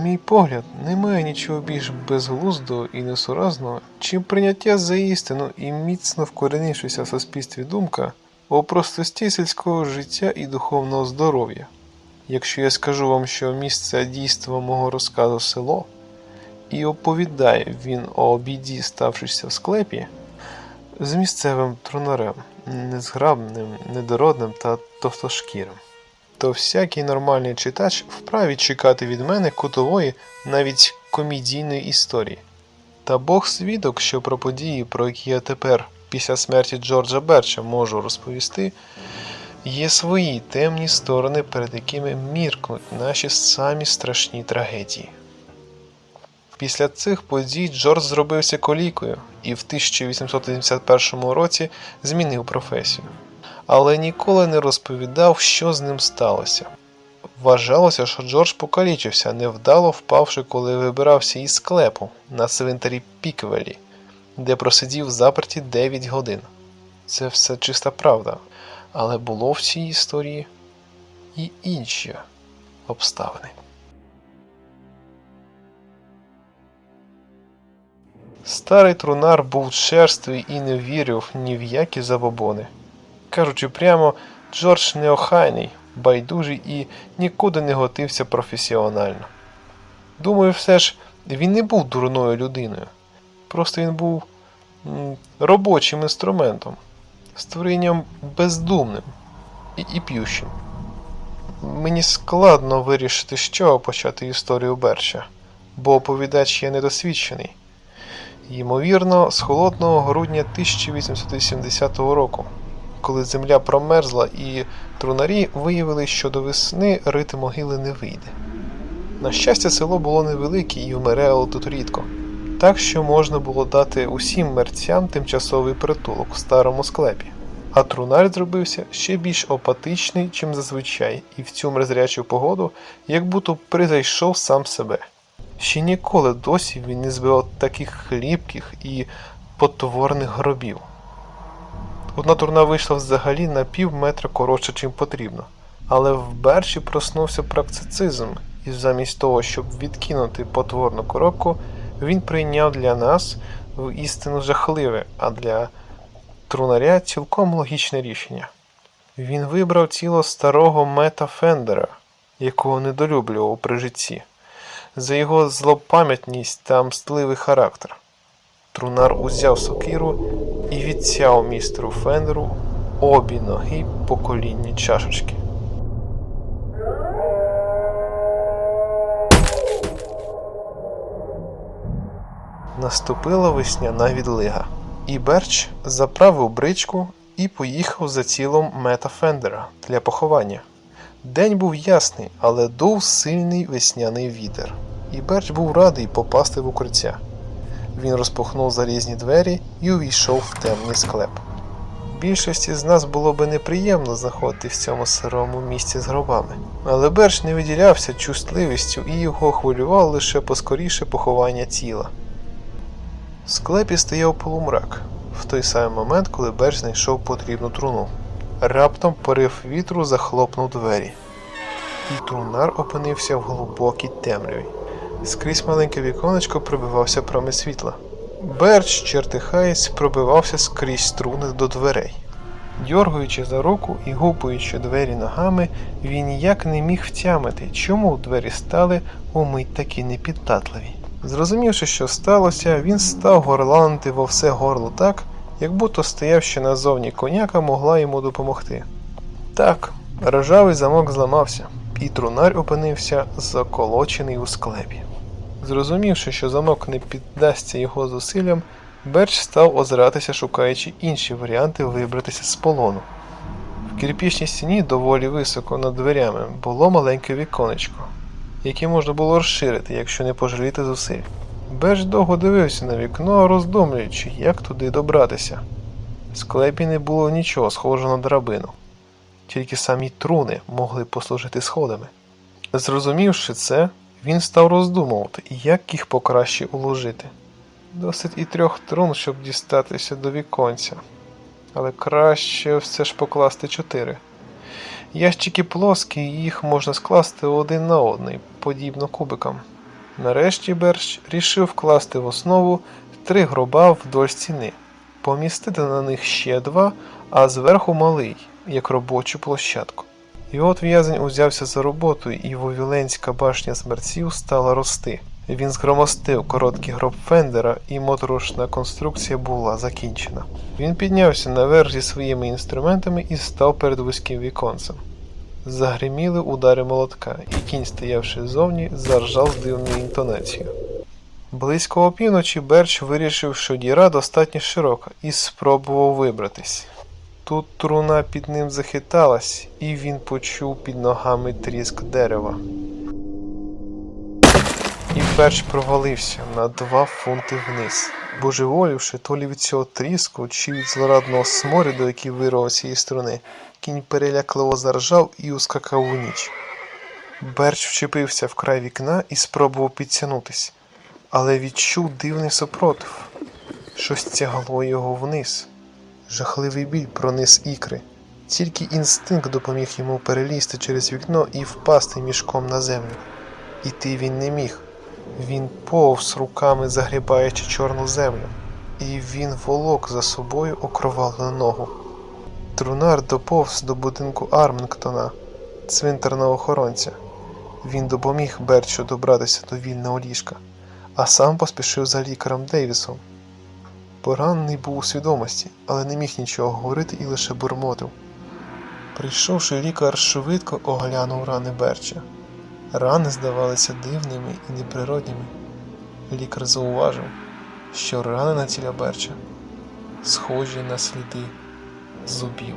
мій погляд, немає нічого більш безглуздого і несуразного, чим прийняття за істину і міцно вкоренившися в суспільстві думка о простості сільського життя і духовного здоров'я. Якщо я скажу вам, що місце дійства мого розказу село, і оповідає він о біді, ставшися в склепі, з місцевим трунарем, незграбним, недородним та товстошкірим, то всякий нормальний читач вправі чекати від мене кутової, навіть комедійної історії. Та Бог свідок, що про події, про які я тепер, після смерті Джорджа Берча, можу розповісти, є свої темні сторони, перед якими міркнуть наші самі страшні трагедії. Після цих подій Джордж зробився колікою і в 1881 році змінив професію. Але ніколи не розповідав, що з ним сталося. Вважалося, що Джордж покалічився, невдало впавши, коли вибирався із склепу на цвинтарі Піквелі, де просидів заперті 9 годин. Це все чиста правда, але було в цій історії і інші обставини. Старий трунар був черствий і не вірив ні в які забобони. Кажучи прямо, Джордж неохайний, байдужий і нікуди не готився професіонально. Думаю, все ж він не був дурною людиною. Просто він був робочим інструментом, створінням бездумним і, і п'ющим. Мені складно вирішити, чого почати історію Берча, бо оповідач є недосвідчений. Ймовірно, з холодного грудня 1870 року, коли земля промерзла і трунарі виявили, що до весни рити могили не вийде. На щастя, село було невелике і вмирало тут рідко, так що можна було дати усім мерцям тимчасовий притулок в старому склепі. А трунар зробився ще більш апатичний, чим зазвичай, і в цю мрезрячу погоду, як будто призайшов сам себе. Ще ніколи досі він не збивав таких хлібких і потворних гробів. Одна турна вийшла взагалі на пів метра коротше, чим потрібно, але в Берчі проснувся практицизм, і замість того, щоб відкинути потворну коробку, він прийняв для нас в істину жахливе, а для трунаря цілком логічне рішення. Він вибрав тіло старого Мета Фендера, якого недолюблював при житті за його злопам'ятність та мстливий характер. Трунар узяв сокиру і відсяв містеру Фендеру обі ноги по колінні чашечки. Наступила весняна відлига, і Берч заправив бричку і поїхав за тілом Мета Фендера для поховання. День був ясний, але дув сильний весняний вітер, і Берч був радий попасти в укриття. Він розпахнув залізні двері і увійшов в темний склеп. Більшості з нас було би неприємно знаходити в цьому сирому місці з гробами, але Берч не виділявся чутливістю і його хвилювало лише поскоріше поховання тіла. В склепі стояв полумрак в той самий момент, коли Берч знайшов потрібну труну. Раптом порив вітру захлопнув двері, і трунар опинився в глибокій темряві. Скрізь маленьке віконечко пробивався промі світла. Берч, чертихаєць, пробивався скрізь струни до дверей. Дьоргаючи за руку і гупуючи двері ногами, він ніяк не міг втямити, чому двері стали умить такі непіддатливі. Зрозумівши, що сталося, він став горланити во все горло так, як будто стояв ще назовні коняка могла йому допомогти. Так, ржавий замок зламався, і трунар опинився заколочений у склепі. Зрозумівши, що замок не піддасться його зусиллям, Берч став озиратися, шукаючи інші варіанти вибратися з полону. В кирпічній стіні доволі високо над дверями було маленьке віконечко, яке можна було розширити, якщо не пожаліти зусиль. Берч довго дивився на вікно, роздумуючи, як туди добратися. В склепі не було нічого схожого на драбину, тільки самі труни могли послужити сходами. Зрозумівши це, він став роздумувати, як їх покраще уложити. Досить і трьох трун, щоб дістатися до віконця, але краще все ж покласти чотири. Ящики плоскі, їх можна скласти один на одний, подібно кубикам. Нарешті Берч рішив вкласти в основу три гроба вдоль стіни, помістити на них ще два, а зверху малий, як робочу площадку. І от в'язень узявся за роботу, і Вовіленська башня смерців стала рости. Він згромостив короткий гроб Фендера, і моторошна конструкція була закінчена. Він піднявся наверх зі своїми інструментами і став перед вузьким віконцем. Загриміли удари молотка, і кінь, стоявши ззовні, заржав з дивною інтонацією. Близько опівночі Берч вирішив, що діра достатньо широка, і спробував вибратись. Тут труна під ним захиталась, і він почув під ногами тріск дерева. І Берч провалився на два фунти вниз, божеволівши то лі від цього тріску, чи від злорадного сморіду, який вирвався із струни, кінь перелякливо заржав і ускакав у ніч. Берч вчепився в край вікна і спробував підтягнутись, але відчув дивний супротив. Щось тягло його вниз. Жахливий біль прониз ікри. Тільки інстинкт допоміг йому перелізти через вікно і впасти мішком на землю. Іти він не міг. Він повз руками загрібаючи чорну землю, і він волок за собою окровавлену ногу. Трунар доповз до будинку Армінгтона, цвинтарного охоронця. Він допоміг Берчу добратися до вільного ліжка, а сам поспішив за лікарем Дейвісом. Поранений був у свідомості, але не міг нічого говорити і лише бурмотив. Прийшовши лікар швидко оглянув рани Берча. Рани здавалися дивними і неприродніми. Лікар зауважив, що рани на тілі Берча схожі на сліди зубів.